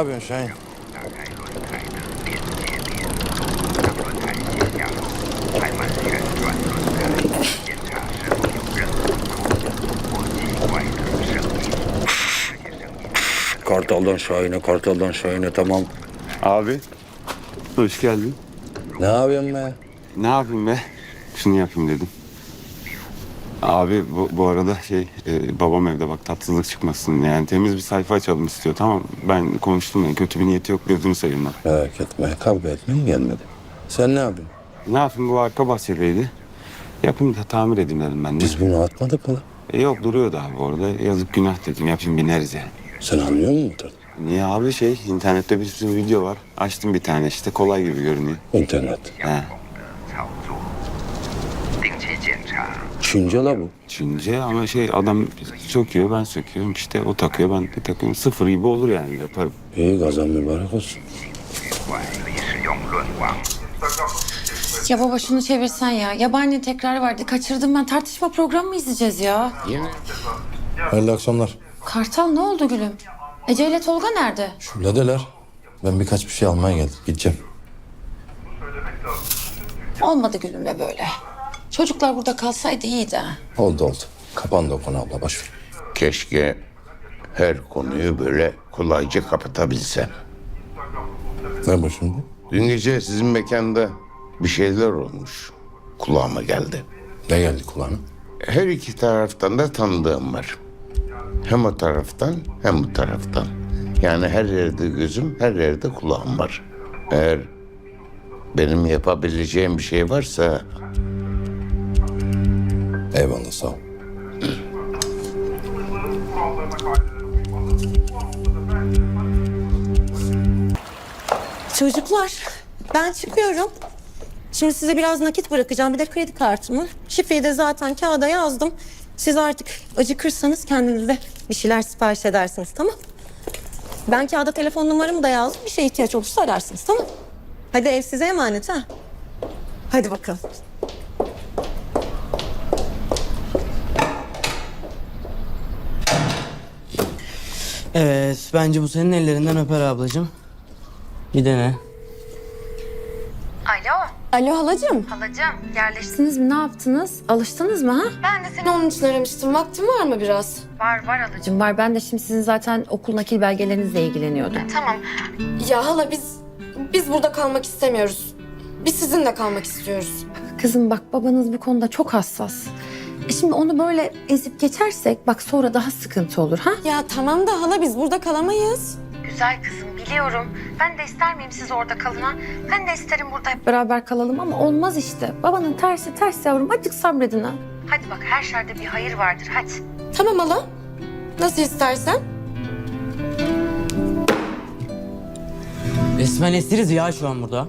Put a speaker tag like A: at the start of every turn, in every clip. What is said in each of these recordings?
A: yapıyorsun Şahin? Kartaldan Şahin'e, Kartal'dan Şahin'e tamam.
B: Abi, hoş geldin.
A: Ne yapıyorsun be?
B: Ne yapayım be? Şunu yapayım dedim. Abi bu, bu arada şey e, babam evde bak tatsızlık çıkmasın. Yani temiz bir sayfa açalım istiyor tamam Ben konuştum yani kötü bir niyeti yok gözünü seveyim ben.
A: Merak etme, kavga etmeye gelmedi. Sen ne yapıyorsun?
B: Ne yapayım bu arka bahçedeydi. Yapayım da tamir edeyim dedim ben de.
A: Biz bunu atmadık mı lan?
B: E, yok duruyordu abi orada. Yazık günah dedim yapayım bineriz yani.
A: Sen anlıyor musun motordan?
B: Niye abi şey internette bir sürü video var. Açtım bir tane işte kolay gibi görünüyor.
A: İnternet.
B: he.
A: Çince la bu.
B: Çince ama şey adam söküyor ben söküyorum işte o takıyor ben de takıyorum. Sıfır gibi olur yani yaparım.
A: İyi kazan mübarek olsun.
C: Ya baba şunu çevirsen ya. Yabani tekrar verdi. Kaçırdım ben. Tartışma programı mı izleyeceğiz ya?
D: Hayırlı akşamlar.
C: Kartal ne oldu gülüm? Ece ile Tolga nerede?
D: Şuledeler. Ben birkaç bir şey almaya geldim. Gideceğim.
C: Olmadı gülümle böyle. Çocuklar burada kalsaydı iyiydi ha.
D: Oldu oldu. Kapandı o konu abla. Boş ver.
E: Keşke her konuyu böyle kolayca kapatabilsem.
D: Ne bu şimdi?
E: Dün gece sizin mekanda bir şeyler olmuş. Kulağıma geldi.
D: Ne geldi kulağına?
E: Her iki taraftan da tanıdığım var. Hem o taraftan hem bu taraftan. Yani her yerde gözüm, her yerde kulağım var. Eğer benim yapabileceğim bir şey varsa
D: Eyvallah sağ ol.
F: Çocuklar ben çıkıyorum. Şimdi size biraz nakit bırakacağım bir de kredi kartımı. Şifreyi de zaten kağıda yazdım. Siz artık acıkırsanız kendinize bir şeyler sipariş edersiniz tamam? Ben kağıda telefon numaramı da yazdım. Bir şey ihtiyaç olursa ararsınız tamam? Hadi ev size emanet ha. Hadi bakalım.
G: Evet, bence bu senin ellerinden öper ablacığım. Bir dene.
C: Alo.
F: Alo halacığım.
C: Halacığım yerleştiniz mi? Ne yaptınız? Alıştınız mı ha?
F: Ben de seni onun için aramıştım. Vaktin var mı biraz?
C: Var var halacığım var. Ben de şimdi sizin zaten okul nakil belgelerinizle ilgileniyordum.
H: Tamam. Ya hala biz biz burada kalmak istemiyoruz. Biz sizinle kalmak istiyoruz.
C: Kızım bak babanız bu konuda çok hassas. E şimdi onu böyle ezip geçersek bak sonra daha sıkıntı olur ha?
H: Ya tamam da hala biz burada kalamayız.
C: Güzel kızım biliyorum. Ben de ister miyim siz orada kalın ha? Ben de isterim burada hep beraber kalalım ama olmaz işte. Babanın tersi ters yavrum. Azıcık sabredin ha. Hadi bak her şerde bir hayır vardır hadi.
H: Tamam hala. Nasıl istersen.
G: Resmen esiriz ya şu an burada.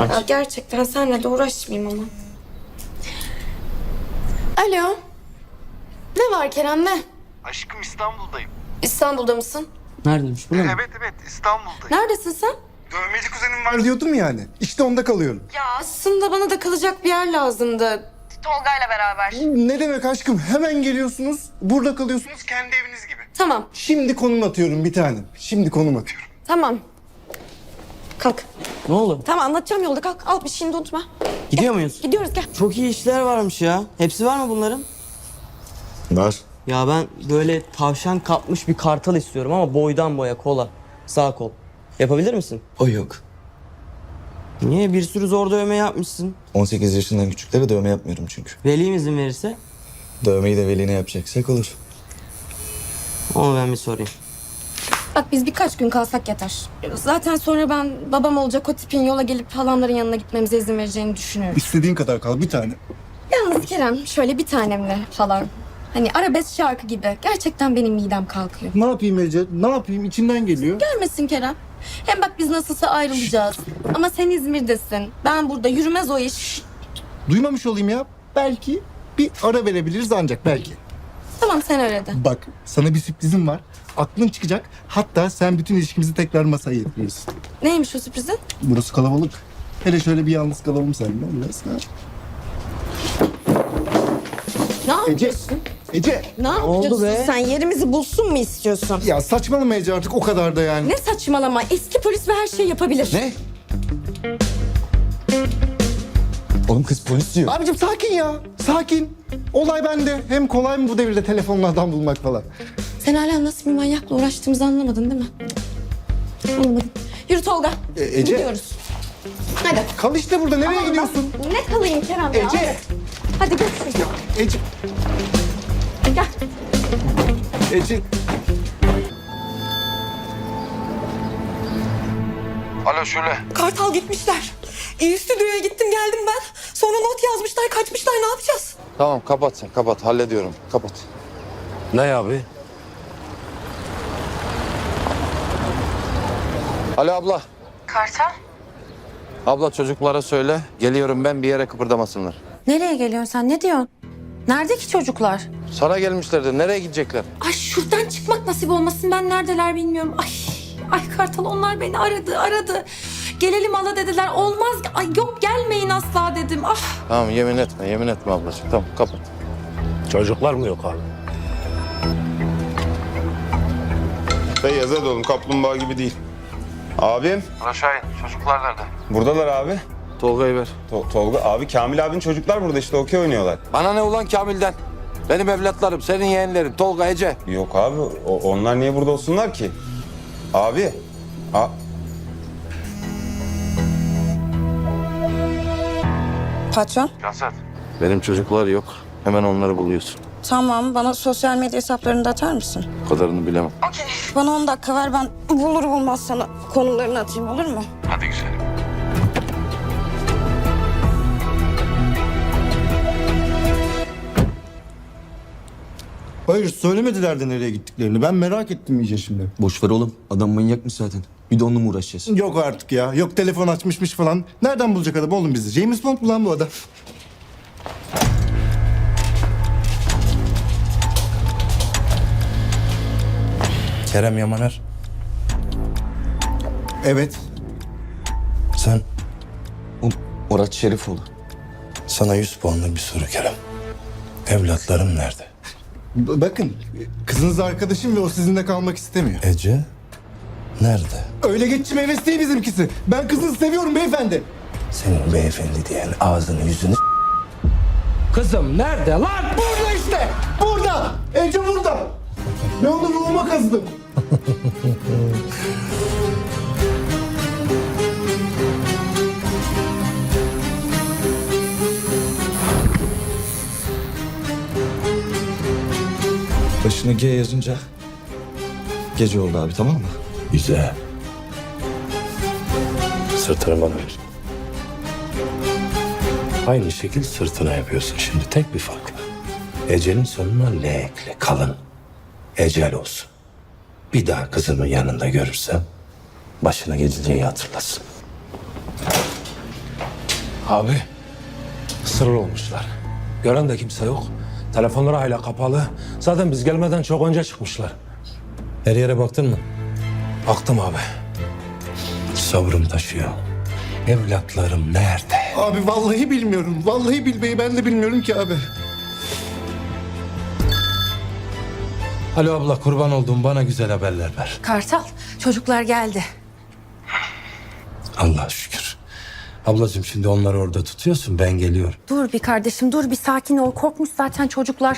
G: Aç.
H: Ya gerçekten seninle de uğraşmayayım ama. Alo. Ne var Kerem ne?
I: Aşkım İstanbul'dayım.
H: İstanbul'da mısın?
G: Neredeymiş? Burada mı?
I: Evet evet İstanbul'dayım.
H: Neredesin sen?
I: Dövmeci kuzenim var diyordum yani. İşte onda kalıyorum.
H: Ya aslında bana da kalacak bir yer lazımdı. Tolga'yla beraber.
I: Ne demek aşkım? Hemen geliyorsunuz. Burada kalıyorsunuz kendi eviniz gibi.
H: Tamam,
I: Şimdi konum atıyorum bir tanem. Şimdi konum atıyorum.
H: tamam. Kalk.
G: Ne oldu?
H: Tamam anlatacağım yolda kalk. Al bir şeyini de unutma.
G: Gidiyor muyuz?
H: Gidiyoruz gel.
G: Çok iyi işler varmış ya. Hepsi var mı bunların?
D: Var.
G: Ya ben böyle tavşan kapmış bir kartal istiyorum ama boydan boya kola. Sağ kol. Yapabilir misin?
D: O yok.
G: Niye? Bir sürü zor dövme yapmışsın.
D: 18 yaşından küçüklere dövme yapmıyorum çünkü.
G: Velim izin verirse
D: Dövmeyi de veline yapacaksak olur.
G: onu ben bir sorayım.
H: Bak biz birkaç gün kalsak yeter. Zaten sonra ben babam olacak o tipin yola gelip halamların yanına gitmemize izin vereceğini düşünüyorum.
I: İstediğin kadar kal bir tane.
H: Yalnız Kerem şöyle bir tanemle falan. Hani arabesk şarkı gibi. Gerçekten benim midem kalkıyor.
I: Ne yapayım Ece? Ne yapayım? İçinden geliyor.
H: Gelmesin Kerem. Hem bak biz nasılsa ayrılacağız. Ama sen İzmir'desin. Ben burada yürümez o iş.
I: Duymamış olayım ya. Belki bir ara verebiliriz ancak belki.
H: Tamam sen öyle de.
I: Bak sana bir sürprizim var. Aklın çıkacak. Hatta sen bütün ilişkimizi tekrar masaya yatırırsın.
H: Neymiş o sürprizin?
I: Burası kalabalık. Hele şöyle bir yalnız kalalım seninle biraz. Ha?
F: Ne yapıyorsun?
I: Ece.
F: Ne yapıyorsun?
G: be?
F: Sen yerimizi bulsun mu istiyorsun?
I: Ya saçmalama Ece artık o kadar da yani.
H: Ne saçmalama. Eski polis ve her şeyi yapabilir.
D: Ne? Oğlum kız polis diyor.
I: Abicim sakin ya. Sakin. Olay bende. Hem kolay mı bu devirde telefonla adam bulmak falan.
H: Sen hala nasıl bir manyakla uğraştığımızı anlamadın değil mi? Anlamadın. Yürü Tolga.
I: E, Ece.
H: Gidiyoruz. Hadi.
I: Kal işte burada. Nereye gidiyorsun?
H: Ne kalayım Kerem ya?
I: Ece.
H: Hadi. Görüşürüz.
I: Ece.
H: Gel.
I: Ece.
J: Alo Şule.
F: Kartal gitmişler. İyi stüdyoya gittim geldim ben. Sonra not yazmışlar kaçmışlar ne yapacağız?
A: Tamam kapat sen kapat hallediyorum kapat. Ne abi? Alo abla.
C: Kartal?
A: Abla çocuklara söyle. Geliyorum ben bir yere kıpırdamasınlar.
C: Nereye geliyorsun sen? Ne diyorsun? Nerede ki çocuklar?
A: Sana gelmişlerdi. Nereye gidecekler?
C: Ay şuradan çıkmak nasip olmasın. Ben neredeler bilmiyorum. Ay, ay Kartal onlar beni aradı, aradı. Gelelim hala dediler. Olmaz. Ay yok gelmeyin asla dedim. Ah.
A: Tamam yemin etme yemin etme ablacığım. Tamam kapat. Çocuklar mı yok abi?
B: Hadi oğlum kaplumbağa gibi değil. Abim.
J: Raşahin çocuklar nerede?
B: Buradalar abi.
A: Tolga'yı ver.
B: To- Tolga abi Kamil abinin çocuklar burada işte okey oynuyorlar.
A: Bana ne ulan Kamil'den? Benim evlatlarım, senin yeğenlerin Tolga, Ece.
B: Yok abi o- onlar niye burada olsunlar ki? Abi. A-
F: Patron.
J: Cansat.
A: Benim çocuklar yok. Hemen onları buluyorsun.
F: Tamam bana sosyal medya hesaplarını da atar mısın?
A: O kadarını bilemem.
F: Bana 10 dakika ver ben bulur bulmaz sana konularını atayım olur mu?
J: Hadi güzelim.
I: Hayır söylemediler de nereye gittiklerini. Ben merak ettim iyice şimdi.
D: Boş ver oğlum. Adam manyak mı zaten? Bir de onunla mı uğraşacağız?
I: Yok artık ya. Yok telefon açmışmış falan. Nereden bulacak adam oğlum bizi? James Bond mu lan bu adam?
A: Kerem Yamaner.
I: Evet.
A: Sen,
D: Murat Şerifoğlu.
A: sana 100 puanlık bir soru Kerem. Evlatlarım nerede?
I: B- bakın kızınız arkadaşım ve o sizinle kalmak istemiyor.
A: Ece nerede?
I: Öyle geçici meyvesi değil bizimkisi. Ben kızınızı seviyorum beyefendi.
A: Senin beyefendi diyen ağzını yüzünü
K: Kızım nerede lan?
I: Burada işte. Burada. Ece burada. Ne oldu ruhuma kazıdım.
D: Başına G yazınca gece oldu abi tamam mı?
A: Güzel. Sırtını bana ver. Aynı şekil sırtına yapıyorsun şimdi. Tek bir farkla. Ece'nin sonuna L ekle. Kalın. Ecel olsun. Bir daha kızımın yanında görürsem başına geleceği hatırlasın.
K: Abi sırrı olmuşlar. Gören de kimse yok. Telefonları hala kapalı. Zaten biz gelmeden çok önce çıkmışlar.
A: Her yere baktın mı?
K: Baktım abi.
A: Sabrım taşıyor. Evlatlarım nerede?
I: Abi vallahi bilmiyorum. Vallahi bilmeyi ben de bilmiyorum ki abi.
K: Alo abla kurban olduğum bana güzel haberler ver.
C: Kartal, çocuklar geldi.
A: Allah şükür. Ablacığım şimdi onları orada tutuyorsun ben geliyorum.
C: Dur bir kardeşim, dur bir sakin ol. Korkmuş zaten çocuklar.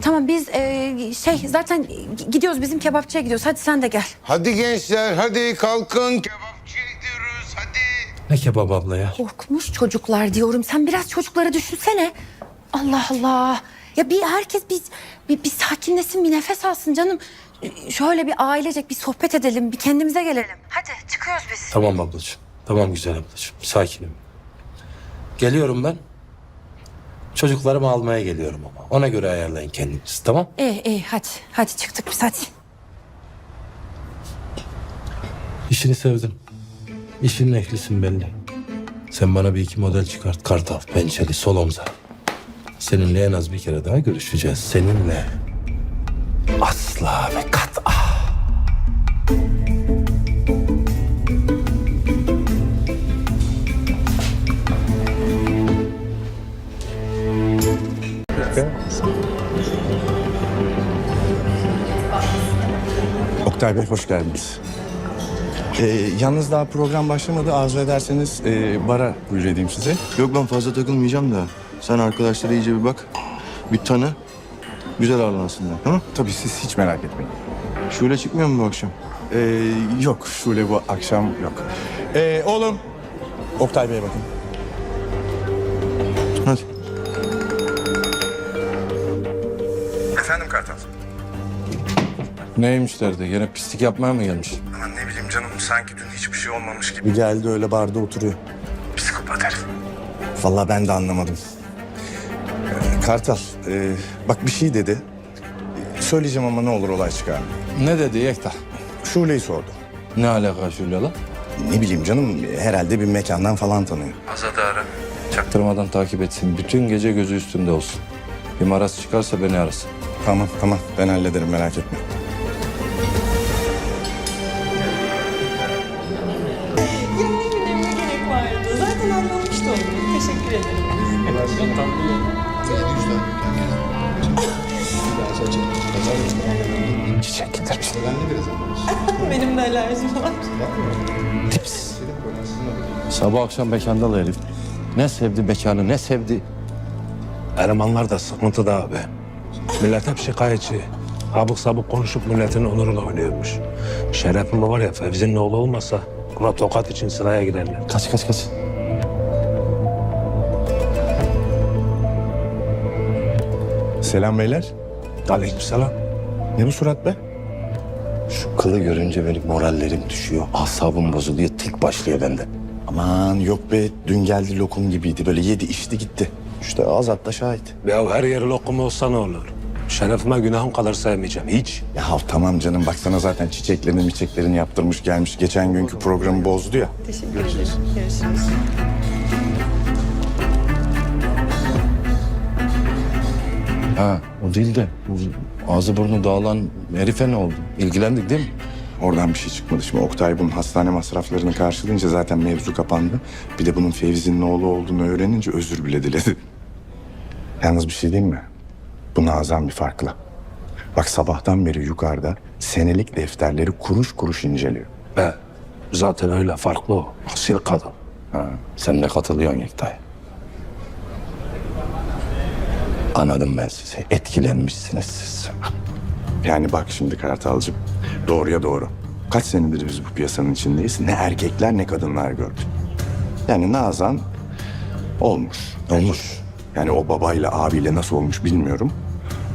C: Tamam biz e, şey zaten gidiyoruz bizim kebapçıya gidiyoruz. Hadi sen de gel.
E: Hadi gençler hadi kalkın kebapçıya gidiyoruz hadi.
A: Ne kebap abla ya?
C: Korkmuş çocuklar diyorum. Sen biraz çocukları düşünsene. Allah Allah. Ya bir herkes bir, bir, bir sakinleşsin, bir nefes alsın canım. Şöyle bir ailecek bir sohbet edelim, bir kendimize gelelim. Hadi çıkıyoruz biz.
A: Tamam ablacığım. Tamam güzel ablacığım. Sakinim. Geliyorum ben. Çocuklarımı almaya geliyorum ama. Ona göre ayarlayın kendinizi tamam?
C: İyi iyi hadi. Hadi çıktık biz hadi.
A: İşini sevdim. İşinin ehlisin belli. Sen bana bir iki model çıkart. Kartal, pençeli, sol omza. Seninle en az bir kere daha görüşeceğiz. Seninle asla ve kat'a.
D: Oktay Bey hoş geldiniz. Ee, yalnız daha program başlamadı. Arzu ederseniz e, bara buyur edeyim size.
L: Yok ben fazla takılmayacağım da. Sen arkadaşlara iyice bir bak. Bir tanı. Güzel ağırlansınlar. Tamam?
D: Tabii siz hiç merak etmeyin.
L: Şöyle çıkmıyor mu bu akşam?
D: Ee, yok Şule bu akşam yok. Ee, oğlum. Oktay Bey'e bakın.
L: Hadi.
D: Efendim Kartal.
K: Neymiş derdi? Yine pislik yapmaya mı gelmiş?
D: Aman ne bileyim canım sanki dün hiçbir şey olmamış gibi. Geldi öyle barda oturuyor. Psikopat herif. Vallahi ben de anlamadım. Kartal e, bak bir şey dedi. Söyleyeceğim ama ne olur olay çıkar.
K: Ne dedi Yekta?
D: Şule'yi sordu.
K: Ne alaka Şule lan?
D: Ne bileyim canım herhalde bir mekandan falan tanıyor.
K: Azad'ı ara. Çaktırmadan takip etsin. Bütün gece gözü üstünde olsun. Bir maraz çıkarsa beni arasın.
D: Tamam tamam ben hallederim merak etme.
A: Çiçek getirmiş.
F: Benim de alerjim var.
K: Sabah akşam mekandalı herif. Ne sevdi mekanı ne sevdi. Elemanlar da sıkıntıda abi. Millet hep şikayetçi. Abuk sabuk konuşup milletin onuruyla oynuyormuş. Şerefim var ya Fevzi'nin oğlu olmasa buna tokat için sıraya girerler.
D: Kaç kaç kaç. Selam beyler.
K: Aleykümselam.
D: Ne bu surat be?
A: Şu kılı görünce benim morallerim düşüyor. Asabım bozuluyor. Tek başlıyor bende.
D: Aman yok be dün geldi lokum gibiydi böyle yedi içti gitti. İşte Azat da şahit.
K: Ya her yeri lokum olsa ne olur? Şerefime günahım kadar sevmeyeceğim hiç.
D: Ya tamam canım baksana zaten çiçeklerini miçeklerini yaptırmış gelmiş. Geçen günkü programı bozdu ya.
F: Teşekkür ederim. Görüşürüz.
A: Ha o değil de bu ağzı burnu dağılan herife ne oldu? İlgilendik değil mi?
D: Oradan bir şey çıkmadı. Şimdi Oktay bunun hastane masraflarını karşılayınca zaten mevzu kapandı. Bir de bunun Fevzi'nin oğlu olduğunu öğrenince özür bile diledi. Yalnız bir şey diyeyim mi? Bu Nazan bir farklı. Bak sabahtan beri yukarıda senelik defterleri kuruş kuruş inceliyor.
K: Be, zaten öyle farklı o. Asil kadın.
A: Ha, sen de katılıyorsun Yekta'ya. Anladım ben sizi. Etkilenmişsiniz siz.
D: Yani bak şimdi Kartalcığım doğruya doğru. Kaç senedir biz bu piyasanın içindeyiz. Ne erkekler ne kadınlar gördük. Yani Nazan olmuş.
A: Olmuş.
D: Yani o babayla abiyle nasıl olmuş bilmiyorum.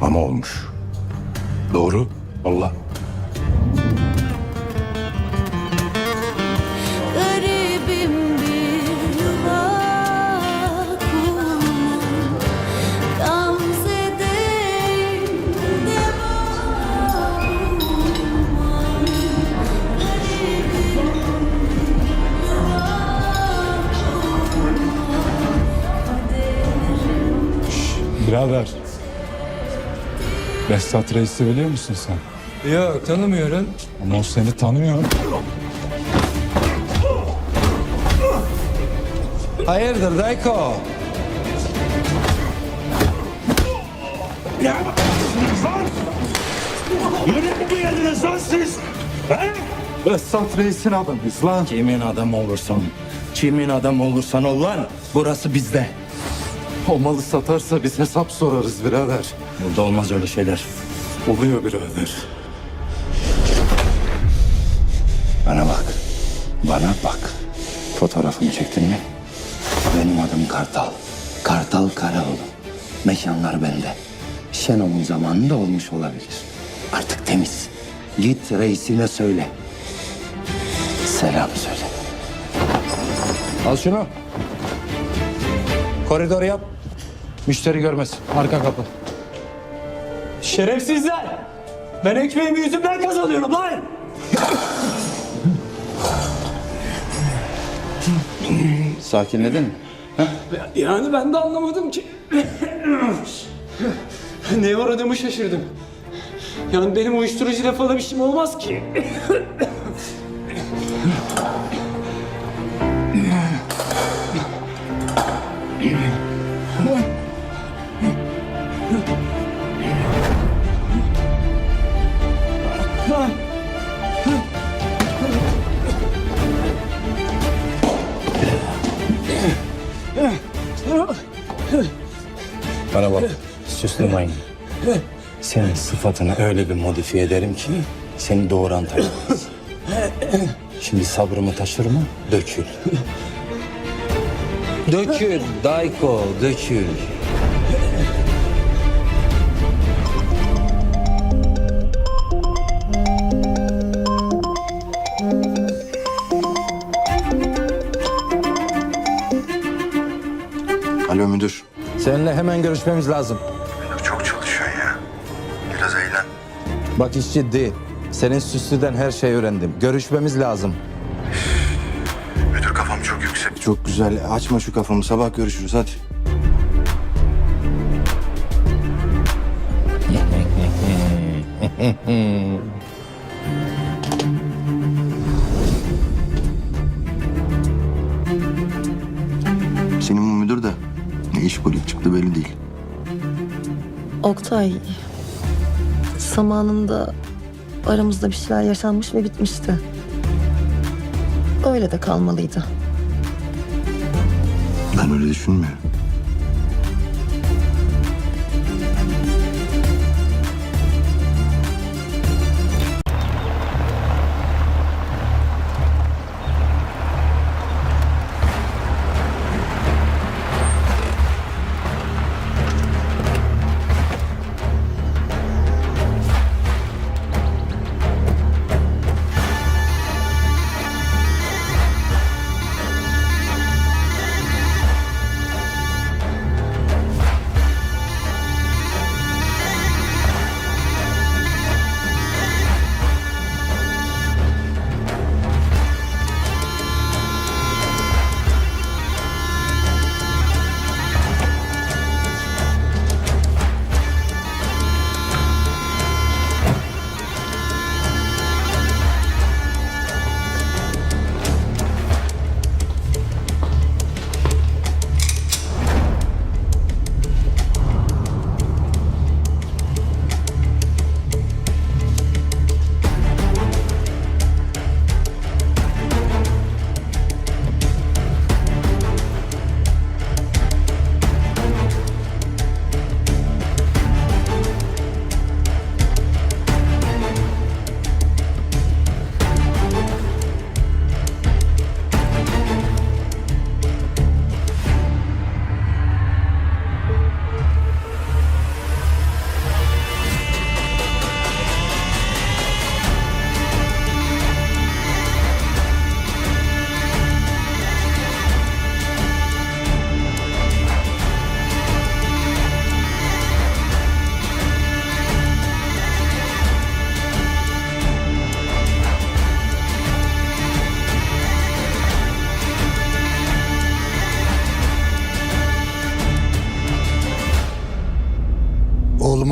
D: Ama olmuş.
K: Doğru. Allah.
M: Birader. Behzat Reis'i biliyor musun sen?
K: Yok tanımıyorum.
M: Ama o seni tanıyor.
K: Hayırdır Dayko?
M: Behzat Reis'in adamıyız lan.
A: Kimin adam olursan, kimin adam olursan ol lan. Burası bizde.
M: O malı satarsa biz hesap sorarız birader.
A: Burada olmaz öyle şeyler.
M: Oluyor birader.
A: Bana bak. Bana bak. Fotoğrafımı çektin mi? Benim adım Kartal. Kartal Karaoğlu. Mekanlar bende. Şenol'un zamanında olmuş olabilir. Artık temiz. Git reisine söyle. Selam söyle. Al şunu. Koridor yap. Müşteri görmesin. Arka kapı.
G: Şerefsizler! Ben ekmeğimi yüzümden kazanıyorum lan!
A: Sakinledin mi?
G: Yani ben de anlamadım ki. Neye uğradığımı şaşırdım. Yani benim uyuşturucuyla falan işim olmaz ki.
A: Bana bak süslemeyin. Senin sıfatını öyle bir modifiye ederim ki seni doğuran tanımaz. Şimdi sabrımı taşır mı? Dökül. Dökül Dayko dökül.
L: Alo müdür.
D: Seninle hemen görüşmemiz lazım.
L: Çok çalışıyorsun ya. Biraz eğlen.
D: Bak iş ciddi. Senin süslüden her şeyi öğrendim. Görüşmemiz lazım.
L: Müdür kafam çok yüksek. Çok güzel. Açma şu kafamı. Sabah görüşürüz hadi. Ne iş bulup çıktı belli değil.
N: Oktay, zamanında aramızda bir şeyler yaşanmış ve bitmişti. Öyle de kalmalıydı.
L: Ben öyle düşünmüyorum.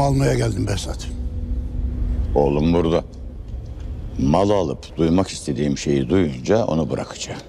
O: Almaya geldim Behzat.
E: Oğlum burada. Mal alıp duymak istediğim şeyi duyunca onu bırakacağım.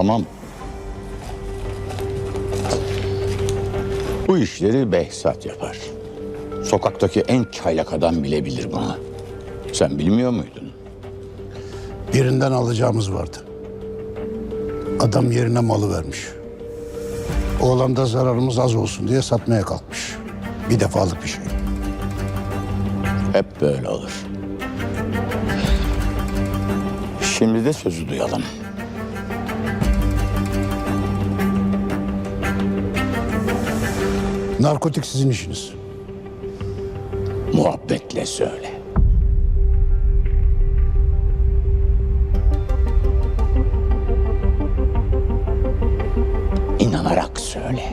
E: Tamam. Bu işleri Behzat yapar. Sokaktaki en çaylak adam bile bilir bunu. Sen bilmiyor muydun?
O: Birinden alacağımız vardı. Adam yerine malı vermiş. Oğlan da zararımız az olsun diye satmaya kalkmış. Bir defalık bir şey.
E: Hep böyle olur. Şimdi de sözü duyalım.
O: Narkotik sizin işiniz.
E: Muhabbetle söyle. İnanarak söyle.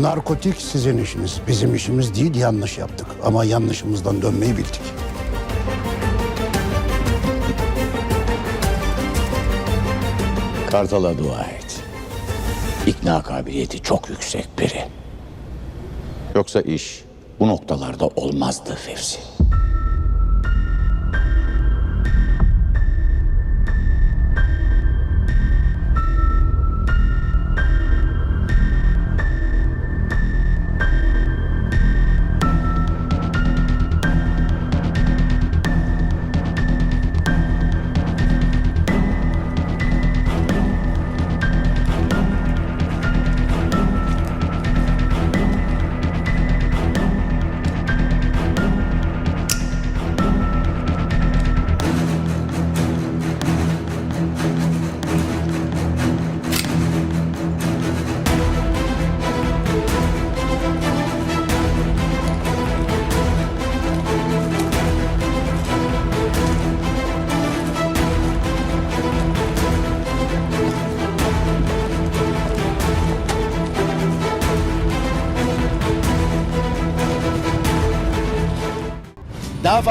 O: Narkotik sizin işiniz. Bizim işimiz değil yanlış yaptık. Ama yanlışımızdan dönmeyi bildik.
E: Kartal'a dua et. İkna kabiliyeti çok yüksek biri. Yoksa iş bu noktalarda olmazdı Fevzi.